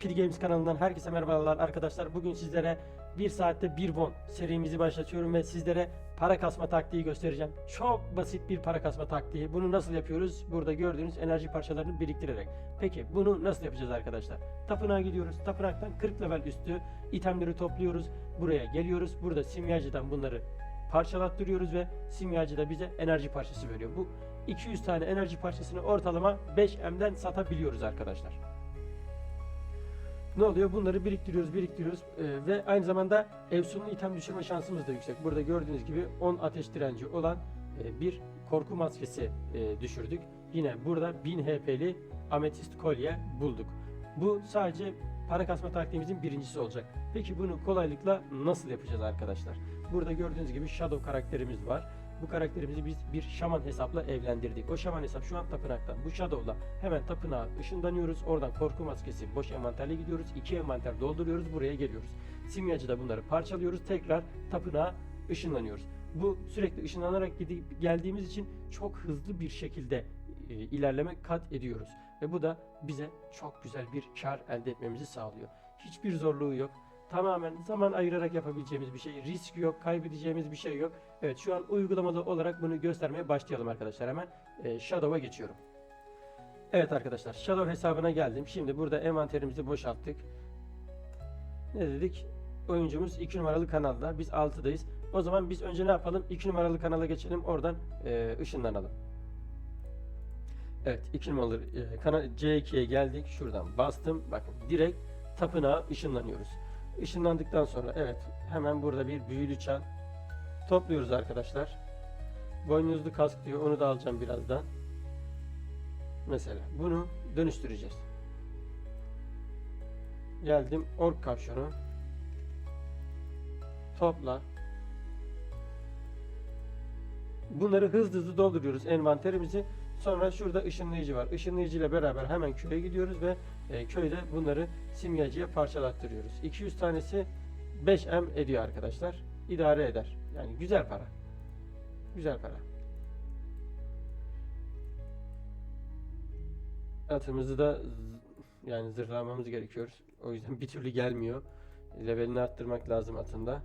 Pili Games kanalından herkese merhabalar arkadaşlar. Bugün sizlere 1 saatte 1 won serimizi başlatıyorum ve sizlere para kasma taktiği göstereceğim. Çok basit bir para kasma taktiği. Bunu nasıl yapıyoruz? Burada gördüğünüz enerji parçalarını biriktirerek. Peki bunu nasıl yapacağız arkadaşlar? Tapınağa gidiyoruz. Tapınaktan 40 level üstü itemleri topluyoruz. Buraya geliyoruz. Burada simyacıdan bunları parçalattırıyoruz ve simyacı da bize enerji parçası veriyor. Bu 200 tane enerji parçasını ortalama 5M'den satabiliyoruz arkadaşlar. Ne oluyor? Bunları biriktiriyoruz, biriktiriyoruz Ee, ve aynı zamanda Evsun'un item düşürme şansımız da yüksek. Burada gördüğünüz gibi 10 ateş direnci olan e, bir korku maskesi e, düşürdük. Yine burada 1000 HP'li ametist kolye bulduk. Bu sadece para kasma taktiğimizin birincisi olacak. Peki bunu kolaylıkla nasıl yapacağız arkadaşlar? Burada gördüğünüz gibi Shadow karakterimiz var. Bu karakterimizi biz bir şaman hesapla evlendirdik. O şaman hesap şu an tapınakta. Bu Shadow'la hemen tapınağa ışınlanıyoruz. Oradan korku maskesi boş envanterle gidiyoruz. İki envanter dolduruyoruz. Buraya geliyoruz. Simyacıda bunları parçalıyoruz. Tekrar tapınağa ışınlanıyoruz. Bu sürekli ışınlanarak gidip geldiğimiz için çok hızlı bir şekilde e, ilerleme kat ediyoruz. Ve bu da bize çok güzel bir kar elde etmemizi sağlıyor. Hiçbir zorluğu yok. Tamamen zaman ayırarak yapabileceğimiz bir şey. Risk yok, kaybedeceğimiz bir şey yok. Evet şu an uygulamalı olarak bunu göstermeye başlayalım arkadaşlar. Hemen e, Shadow'a geçiyorum. Evet arkadaşlar Shadow hesabına geldim. Şimdi burada envanterimizi boşalttık. Ne dedik? Oyuncumuz 2 numaralı kanalda. Biz 6'dayız. O zaman biz önce ne yapalım? 2 numaralı kanala geçelim. Oradan e, ışınlanalım. Evet 2 numaralı e, kanal C2'ye geldik. Şuradan bastım. Bakın direkt tapınağa ışınlanıyoruz. Işınlandıktan sonra evet hemen burada bir büyülü çan topluyoruz arkadaşlar. Boynuzlu kask diyor. Onu da alacağım birazdan. Mesela bunu dönüştüreceğiz. Geldim ork kavşonu. Topla. Bunları hızlı hızlı dolduruyoruz envanterimizi. Sonra şurada ışınlayıcı var. Işınlayıcı ile beraber hemen köye gidiyoruz ve e, köyde bunları simyacıya parçalattırıyoruz. 200 tanesi 5M ediyor arkadaşlar. İdare eder. Yani güzel para. Güzel para. Atımızı da yani zırhlamamız gerekiyor. O yüzden bir türlü gelmiyor. Levelini arttırmak lazım atında.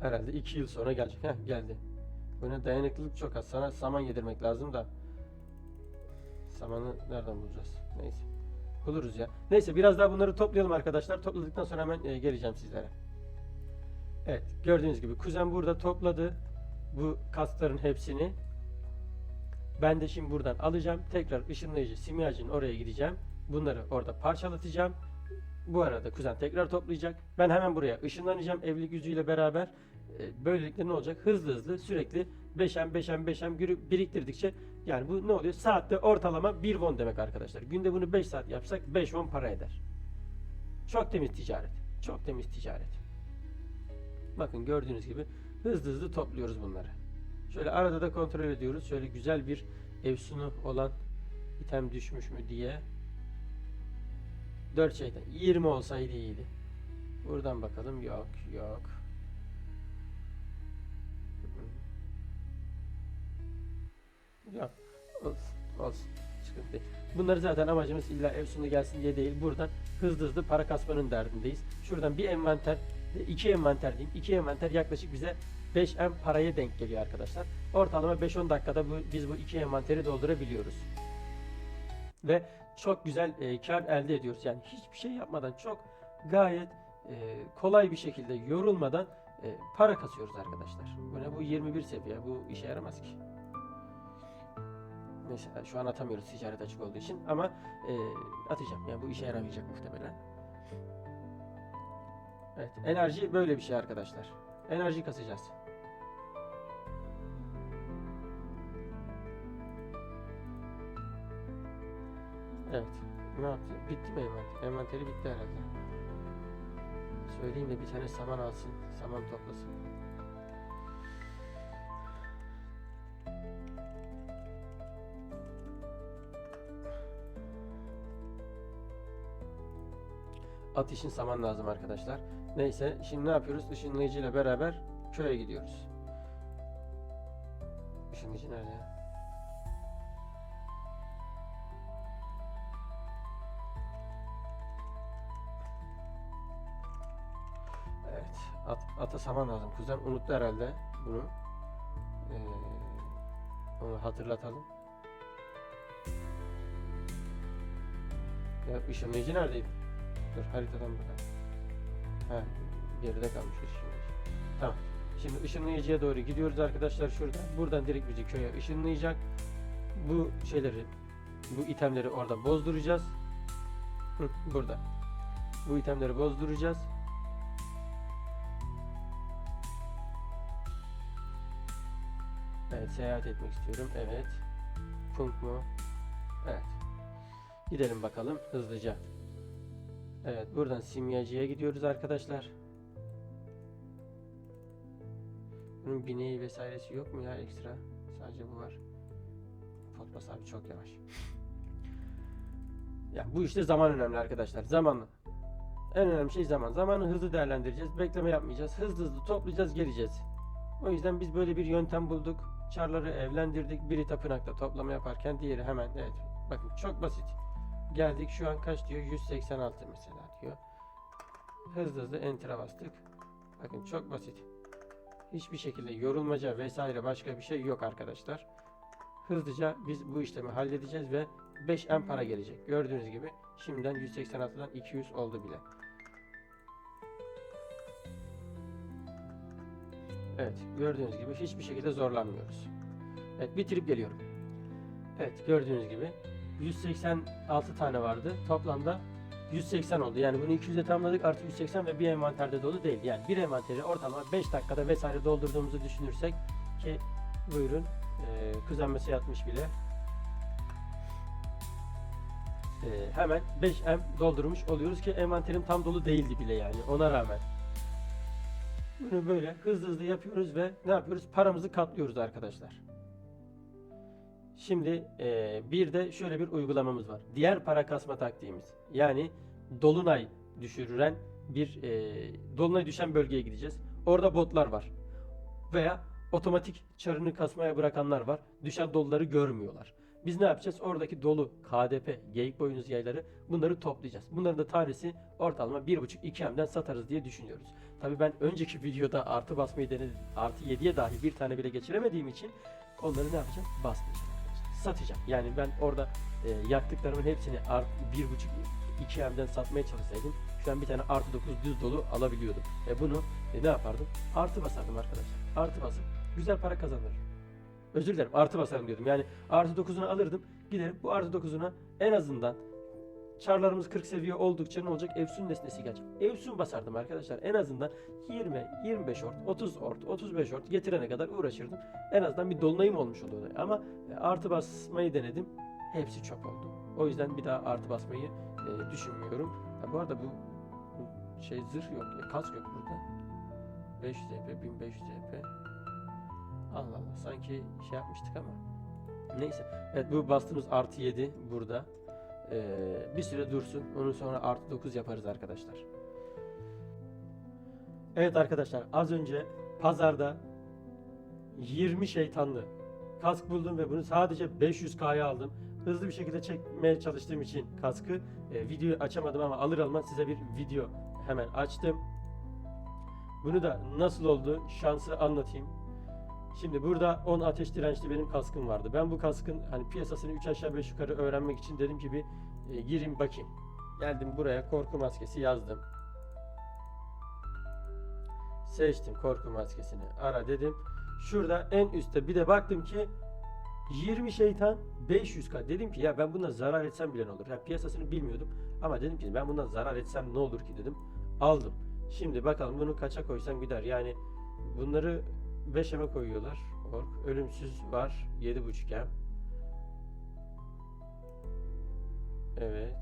Herhalde 2 yıl sonra gelecek. Heh geldi. Buna dayanıklılık çok az. Sana saman yedirmek lazım da. Samanı nereden bulacağız? Neyse. Buluruz ya. Neyse biraz daha bunları toplayalım arkadaşlar. Topladıktan sonra hemen e, geleceğim sizlere. Evet gördüğünüz gibi kuzen burada topladı bu kaskların hepsini. Ben de şimdi buradan alacağım. Tekrar ışınlayıcı simyacının oraya gideceğim. Bunları orada parçalatacağım. Bu arada kuzen tekrar toplayacak. Ben hemen buraya ışınlanacağım evlilik yüzüğüyle beraber. Ee, Böylelikle ne olacak? Hızlı hızlı sürekli 5M 5M 5M gürü- biriktirdikçe yani bu ne oluyor? Saatte ortalama 1 won demek arkadaşlar. Günde bunu 5 saat yapsak 5 won para eder. Çok temiz ticaret. Çok temiz ticaret. Bakın gördüğünüz gibi hızlı hızlı topluyoruz bunları. Şöyle arada da kontrol ediyoruz. Şöyle güzel bir evsunu olan item düşmüş mü diye. 4 şeyden 20 olsaydı iyiydi. Buradan bakalım. Yok, yok. Yok. Olsun, olsun. Sıkıntı değil. Bunları zaten amacımız illa Evsun'da gelsin diye değil. Buradan hızlı hızlı para kasmanın derdindeyiz. Şuradan bir envanter, iki envanter diyeyim. İki envanter yaklaşık bize 5M paraya denk geliyor arkadaşlar. Ortalama 5-10 dakikada bu, biz bu iki envanteri doldurabiliyoruz. Ve çok güzel e, kar elde ediyoruz. Yani hiçbir şey yapmadan çok gayet e, kolay bir şekilde yorulmadan e, para kasıyoruz arkadaşlar. Bu ne bu 21 seviye bu işe yaramaz ki. Mesela şu an atamıyoruz ticaret açık olduğu için ama e, atacağım. Yani bu işe yaramayacak muhtemelen. Evet, enerji böyle bir şey arkadaşlar. Enerji kasacağız. Evet. Ne yaptı? Bitti mi envanter? Envanteri bitti herhalde. Söyleyeyim de bir tane saman alsın. Saman toplasın. at için saman lazım arkadaşlar. Neyse şimdi ne yapıyoruz? Işınlayıcı ile beraber köye gidiyoruz. Işınlayıcı nerede ya? Evet. At, ata saman lazım. Kuzen unuttu herhalde bunu. Ee, onu hatırlatalım. Ya ışınlayıcı neredeydi? Dur haritadan bakalım. Ha, geride kalmış ışınlayıcı. Tamam. Şimdi ışınlayıcıya doğru gidiyoruz arkadaşlar şurada. Buradan direkt bizi köye ışınlayacak. Bu şeyleri, bu itemleri orada bozduracağız. Burada. Bu itemleri bozduracağız. Evet, seyahat etmek istiyorum. Evet. Punk mu? Evet. Gidelim bakalım hızlıca. Evet, buradan simyacıya gidiyoruz arkadaşlar. Bunun bineği vesairesi yok mu ya ekstra? Sadece bu var. Potbas abi çok yavaş. Ya bu işte zaman önemli arkadaşlar. Zamanla. En önemli şey zaman. Zamanı hızlı değerlendireceğiz. Bekleme yapmayacağız. Hızlı hızlı toplayacağız, geleceğiz. O yüzden biz böyle bir yöntem bulduk. Çarları evlendirdik. Biri tapınakta toplama yaparken diğeri hemen evet. Bakın çok basit. Geldik şu an kaç diyor? 186 mesela diyor. Hızlı hızlı enter'a bastık. Bakın çok basit. Hiçbir şekilde yorulmaca vesaire başka bir şey yok arkadaşlar. Hızlıca biz bu işlemi halledeceğiz ve 5M para gelecek. Gördüğünüz gibi şimdiden 186'dan 200 oldu bile. Evet gördüğünüz gibi hiçbir şekilde zorlanmıyoruz. Evet bitirip geliyorum. Evet gördüğünüz gibi 186 tane vardı. Toplamda 180 oldu. Yani bunu 200'e tamamladık artı 180 ve bir envanterde dolu değil. Yani bir envanteri ortalama 5 dakikada vesaire doldurduğumuzu düşünürsek ki buyurun e, kızarması yatmış bile. E, hemen 5M doldurmuş oluyoruz ki envanterim tam dolu değildi bile yani ona rağmen. Bunu böyle hızlı hızlı yapıyoruz ve ne yapıyoruz? Paramızı katlıyoruz arkadaşlar. Şimdi e, bir de şöyle bir uygulamamız var. Diğer para kasma taktiğimiz. Yani dolunay düşürülen bir e, dolunay düşen bölgeye gideceğiz. Orada botlar var. Veya otomatik çarını kasmaya bırakanlar var. Düşen doluları görmüyorlar. Biz ne yapacağız? Oradaki dolu, KDP, geyik boynuz yayları bunları toplayacağız. Bunların da tanesi ortalama 1.5-2M'den satarız diye düşünüyoruz. Tabii ben önceki videoda artı basmayı denedim. Artı 7'ye dahi bir tane bile geçiremediğim için onları ne yapacağım? Basmayacağım. Satacağım. Yani ben orada e, yaktıklarımın hepsini art 1.5 2M'den satmaya çalışsaydım şu an bir tane artı 9 düz dolu alabiliyordum. E bunu e, ne yapardım? Artı basardım arkadaşlar. Artı basıp güzel para kazanırım. Özür dilerim artı basarım diyordum. Yani artı 9'unu alırdım. Giderim bu artı 9'una en azından Çarlarımız 40 seviye oldukça ne olacak? Efsun nesnesi gelecek. Efsun basardım arkadaşlar. En azından 20, 25 ort, 30 ort, 35 ort getirene kadar uğraşırdım. En azından bir dolunayım olmuş oluyordu. Ama e, artı basmayı denedim. Hepsi çöp oldu. O yüzden bir daha artı basmayı e, düşünmüyorum. Ha, bu arada bu, bu şey zırh yok. Ya, kask yok burada. 500 EP, 1500 EP. Allah Allah. Sanki şey yapmıştık ama. Neyse. Evet bu bastığımız artı 7 burada. Ee, bir süre dursun. Onun sonra artı 9 yaparız arkadaşlar. Evet arkadaşlar az önce pazarda 20 şeytanlı kask buldum ve bunu sadece 500K'ya aldım. Hızlı bir şekilde çekmeye çalıştığım için kaskı e, videoyu açamadım ama alır almaz size bir video hemen açtım. Bunu da nasıl oldu şansı anlatayım. Şimdi burada 10 ateş dirençli benim kaskım vardı. Ben bu kaskın hani piyasasını 3 aşağı 5 yukarı öğrenmek için dedim ki bir e, gireyim bakayım. Geldim buraya korku maskesi yazdım. Seçtim korku maskesini. Ara dedim. Şurada en üstte bir de baktım ki 20 şeytan 500k. Dedim ki ya ben bundan zarar etsem bile ne olur. Ya piyasasını bilmiyordum ama dedim ki ben bundan zarar etsem ne olur ki dedim. Aldım. Şimdi bakalım bunu kaça koysam gider. Yani bunları 5M'e koyuyorlar. Ork. Ölümsüz var. 7.5M. Evet.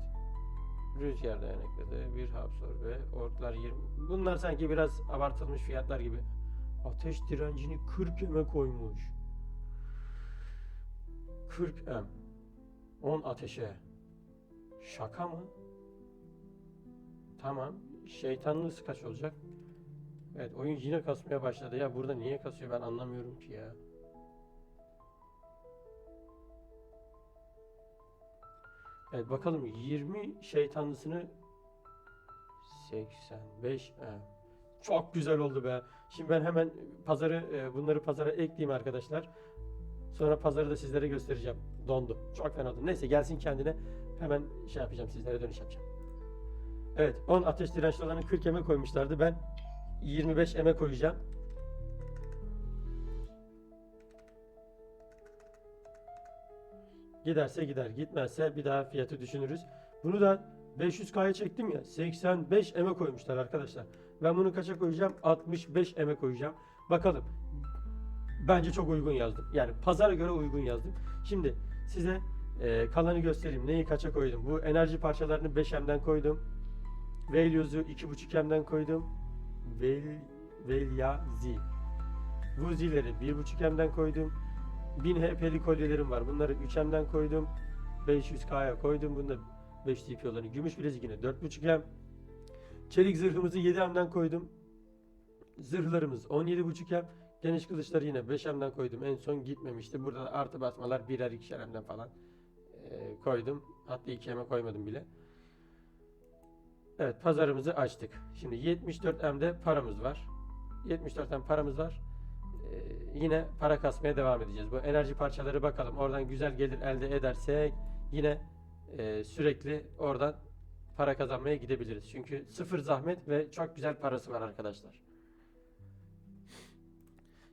Rüzgar dayanıklılığı, bir absorbe, orklar 20. Bunlar sanki biraz abartılmış fiyatlar gibi. Ateş direncini 40 M'e koymuş. 40 M. 10 ateşe. Şaka mı? Tamam. Şeytanlısı kaç olacak? Evet oyun yine kasmaya başladı. Ya burada niye kasıyor ben anlamıyorum ki ya. Evet bakalım 20 şeytanlısını 85 e, Çok güzel oldu be. Şimdi ben hemen pazarı e, bunları pazara ekleyeyim arkadaşlar. Sonra pazarı da sizlere göstereceğim. Dondu. Çok fena dondu. Neyse gelsin kendine. Hemen şey yapacağım sizlere dönüş yapacağım. Evet 10 ateş dirençli olanı 40 eme koymuşlardı. Ben 25 eme koyacağım. Giderse gider. Gitmezse bir daha fiyatı düşünürüz. Bunu da 500K'ya çektim ya. 85 eme koymuşlar arkadaşlar. Ben bunu kaça koyacağım? 65 eme koyacağım. Bakalım. Bence çok uygun yazdım. Yani pazara göre uygun yazdım. Şimdi size e, kalanı göstereyim. Neyi kaça koydum? Bu enerji parçalarını 5M'den koydum. Velyoz'u 2.5M'den koydum. Vel, Velyazi. Vuzileri 1.5M'den koydum. 1000 HP'li kolyelerim var. Bunları 3M'den koydum. 500K'ya koydum. Bunda 5 TP olanı. Gümüş bilezik yine 4.5M. Çelik zırhımızı 7M'den koydum. Zırhlarımız 17.5M. Geniş kılıçları yine 5M'den koydum. En son gitmemişti. Burada da artı basmalar birer ikişer M'den falan e, koydum. Hatta 2M'e koymadım bile. Evet pazarımızı açtık. Şimdi 74M'de paramız var. 74M paramız var. Ee, yine para kasmaya devam edeceğiz. Bu enerji parçaları bakalım. Oradan güzel gelir elde edersek yine e, sürekli oradan para kazanmaya gidebiliriz. Çünkü sıfır zahmet ve çok güzel parası var arkadaşlar.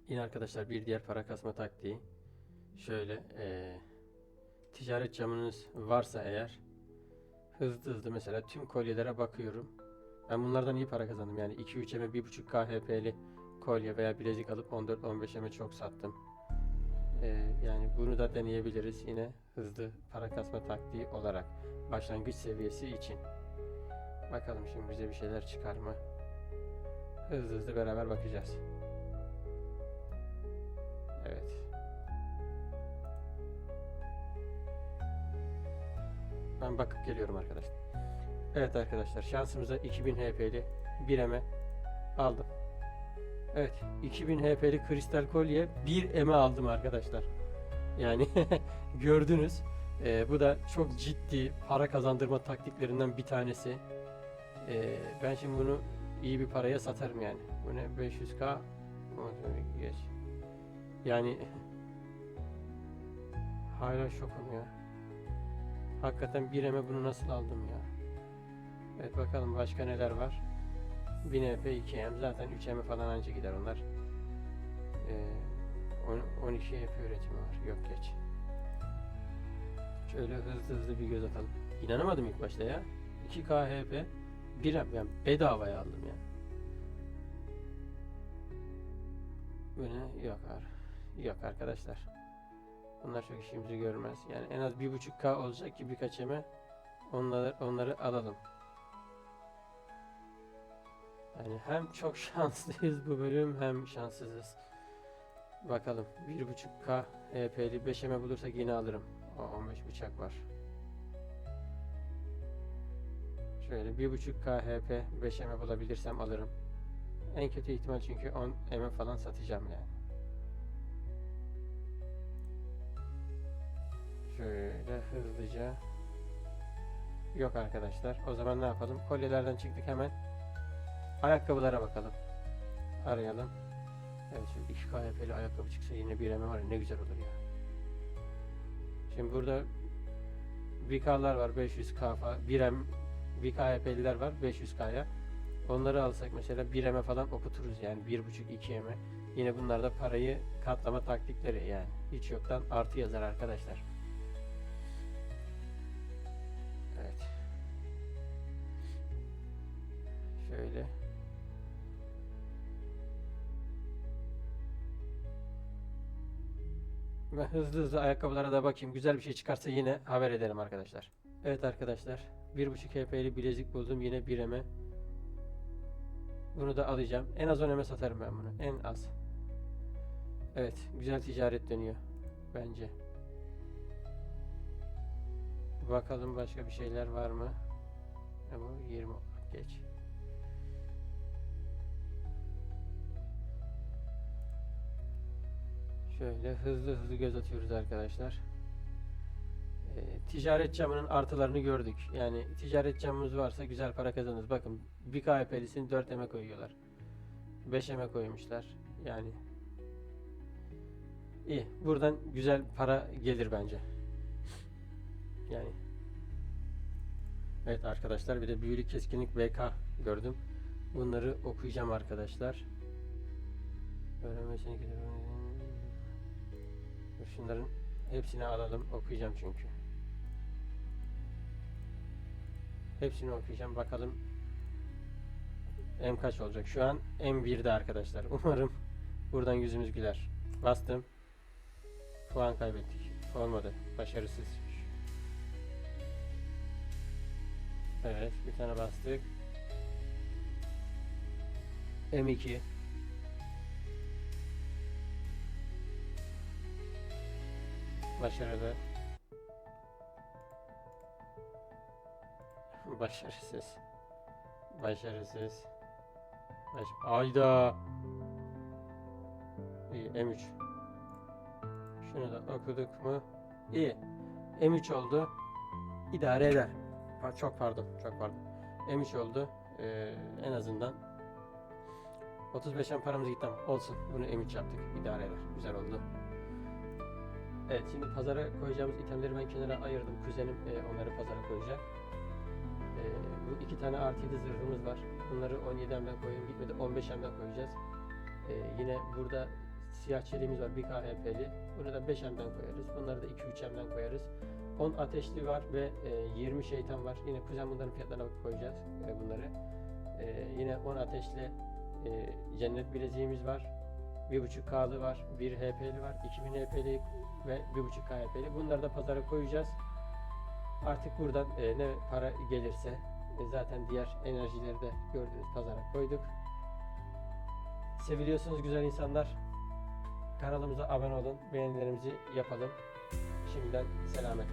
Yine arkadaşlar bir diğer para kasma taktiği. Şöyle e, ticaret camınız varsa eğer hızlı hızlı mesela tüm kolyelere bakıyorum. Ben bunlardan iyi para kazandım. Yani 2-3 eme 1.5 KHP'li kolye veya bilezik alıp 14-15 eme çok sattım. Ee, yani bunu da deneyebiliriz yine hızlı para kasma taktiği olarak başlangıç seviyesi için. Bakalım şimdi bize bir şeyler çıkar mı? Hızlı hızlı beraber bakacağız. Evet. Ben bakıp geliyorum arkadaşlar. Evet arkadaşlar şansımıza 2000 HP'li bir eme aldım. Evet 2000 HP'li kristal kolye 1 eme aldım arkadaşlar. Yani gördünüz. Ee, bu da çok ciddi para kazandırma taktiklerinden bir tanesi. Ee, ben şimdi bunu iyi bir paraya satarım yani. Bu ne 500k geç. Yani hala şokum ya. Hakikaten bir eme bunu nasıl aldım ya. Evet bakalım başka neler var. 1000 EP 2M zaten 3M falan anca gider onlar. Ee, on- 12 EP üretimi var. Yok geç. Şöyle hızlı hızlı bir göz atalım. İnanamadım ilk başta ya. 2K HP 1M yani bedavaya aldım ya. Ne? Yok Yok arkadaşlar. Bunlar çok işimizi görmez. Yani en az 1.5K olacak ki birkaç eme onları, onları alalım. Yani hem çok şanslıyız bu bölüm hem şanssızız. Bakalım 1.5K HP'li 5'eme bulursak yine alırım. O 15 bıçak var. Şöyle 1.5K HP 5'eme bulabilirsem alırım. En kötü ihtimal çünkü 10 eme falan satacağım yani. Şöyle hızlıca. Yok arkadaşlar. O zaman ne yapalım? Kolyelerden çıktık hemen. Ayakkabılara bakalım. Arayalım. Evet şimdi 2 KHP'li ayakkabı çıksa yine bir eme var ya ne güzel olur ya. Şimdi burada VK'lar var 500K falan. 1M VK HP'liler var 500K'ya. Onları alsak mesela 1 eme falan okuturuz yani 1.5-2 eme. Yine bunlar da parayı katlama taktikleri yani. Hiç yoktan artı yazar arkadaşlar. Şöyle. Ben hızlı hızlı ayakkabılara da bakayım. Güzel bir şey çıkarsa yine haber ederim arkadaşlar. Evet arkadaşlar. 1.5 HP'li bilezik buldum. Yine 1 eme. Bunu da alacağım. En az 10 eme satarım ben bunu. En az. Evet. Güzel ticaret dönüyor. Bence. Bakalım başka bir şeyler var mı? Bu? 20 geç. Şöyle hızlı hızlı göz atıyoruz arkadaşlar. Ee, ticaret camının artılarını gördük. Yani ticaret camımız varsa güzel para kazanırız. Bakın bir KHP'lisini 4 eme koyuyorlar. 5 emek koymuşlar. Yani iyi. Buradan güzel para gelir bence. Yani Evet arkadaşlar bir de büyülü keskinlik VK gördüm. Bunları okuyacağım arkadaşlar. Öğrenmesini Şunların hepsini alalım okuyacağım çünkü. Hepsini okuyacağım bakalım M kaç olacak? Şu an M1'de arkadaşlar. Umarım buradan yüzümüz güler. Bastım. Puan kaybettik. Olmadı. Başarısız. Evet, bir tane bastık. M2. Başarılı. Başarısız. Başarısız. Baş Ayda. İyi M3. Şunu da okuduk mu? İyi. M3 oldu. İdare eder. Çok pardon, çok pardon. M3 oldu. Ee, en azından 35'en paramız gitti ama olsun. Bunu M3 yaptık. İdare eder. Güzel oldu. Evet şimdi pazara koyacağımız itemleri ben kenara ayırdım. Kuzenim e, onları pazara koyacak. E, bu iki tane artı 7 zırhımız var. Bunları 17M'den koyalım gitmedi 15M'den koyacağız. E, yine burada siyah çeliğimiz var 1 KHP'li. Bunu da 5M'den koyarız. Bunları da 2-3M'den koyarız. 10 ateşli var ve e, 20 şeytan var. Yine kuzen bunların fiyatlarına koyacağız e, bunları. E, yine 10 ateşli e, cennet bileziğimiz var. 1.5K'lı var, 1 HP'li var, 2000 HP'li ve 1.5 KHP'li. Bunları da pazara koyacağız. Artık buradan e, ne para gelirse e, zaten diğer enerjileri de gördüğünüz pazara koyduk. Seviliyorsunuz güzel insanlar. Kanalımıza abone olun, beğenilerimizi yapalım. Şimdiden selametle.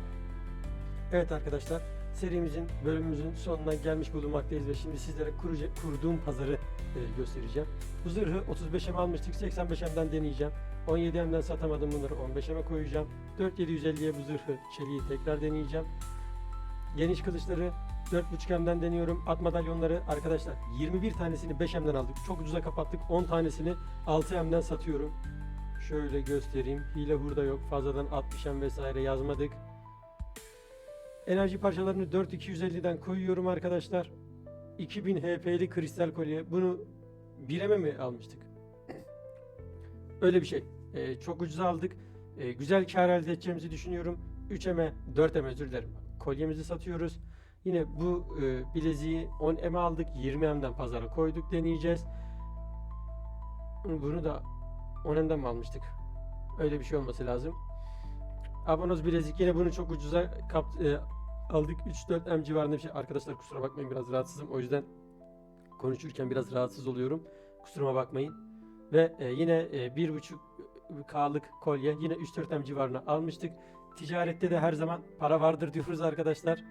Evet arkadaşlar, serimizin, bölümümüzün sonuna gelmiş bulunmaktayız ve şimdi sizlere kurucu, kurduğum pazarı e, göstereceğim. Bu zırhı 35'e almıştık, 85'emden deneyeceğim. 17M'den satamadım bunları 15M'e koyacağım. 4750'ye bu zırhı çeliği tekrar deneyeceğim. Geniş kılıçları 4.5M'den deniyorum. At madalyonları arkadaşlar 21 tanesini 5M'den aldık. Çok ucuza kapattık. 10 tanesini 6M'den satıyorum. Şöyle göstereyim. Hile hurda yok. Fazladan 60M vesaire yazmadık. Enerji parçalarını 4250'den koyuyorum arkadaşlar. 2000 HP'li kristal kolye. Bunu 1M'e mi almıştık? Öyle bir şey. Ee, çok ucuza aldık. Ee, güzel kar elde edeceğimizi düşünüyorum. 3M'e 4M'e özür dilerim. Kolyemizi satıyoruz. Yine bu e, bileziği 10M'e aldık. 20M'den pazara koyduk deneyeceğiz. Bunu da 10M'den mi almıştık? Öyle bir şey olması lazım. Abonoz bilezik yine bunu çok ucuza kap, e, aldık. 3-4 M civarında bir şey. Arkadaşlar kusura bakmayın biraz rahatsızım. O yüzden konuşurken biraz rahatsız oluyorum. Kusuruma bakmayın. Ve e, yine e, 1.5 K'lık kolye yine 3-4 M civarına almıştık. Ticarette de her zaman para vardır diyoruz arkadaşlar.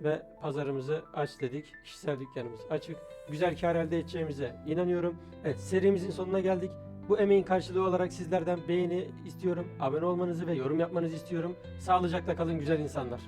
Ve pazarımızı aç dedik. Kişisel dükkanımız açık. Güzel kar elde edeceğimize inanıyorum. Evet serimizin sonuna geldik. Bu emeğin karşılığı olarak sizlerden beğeni istiyorum. Abone olmanızı ve yorum yapmanızı istiyorum. Sağlıcakla kalın güzel insanlar.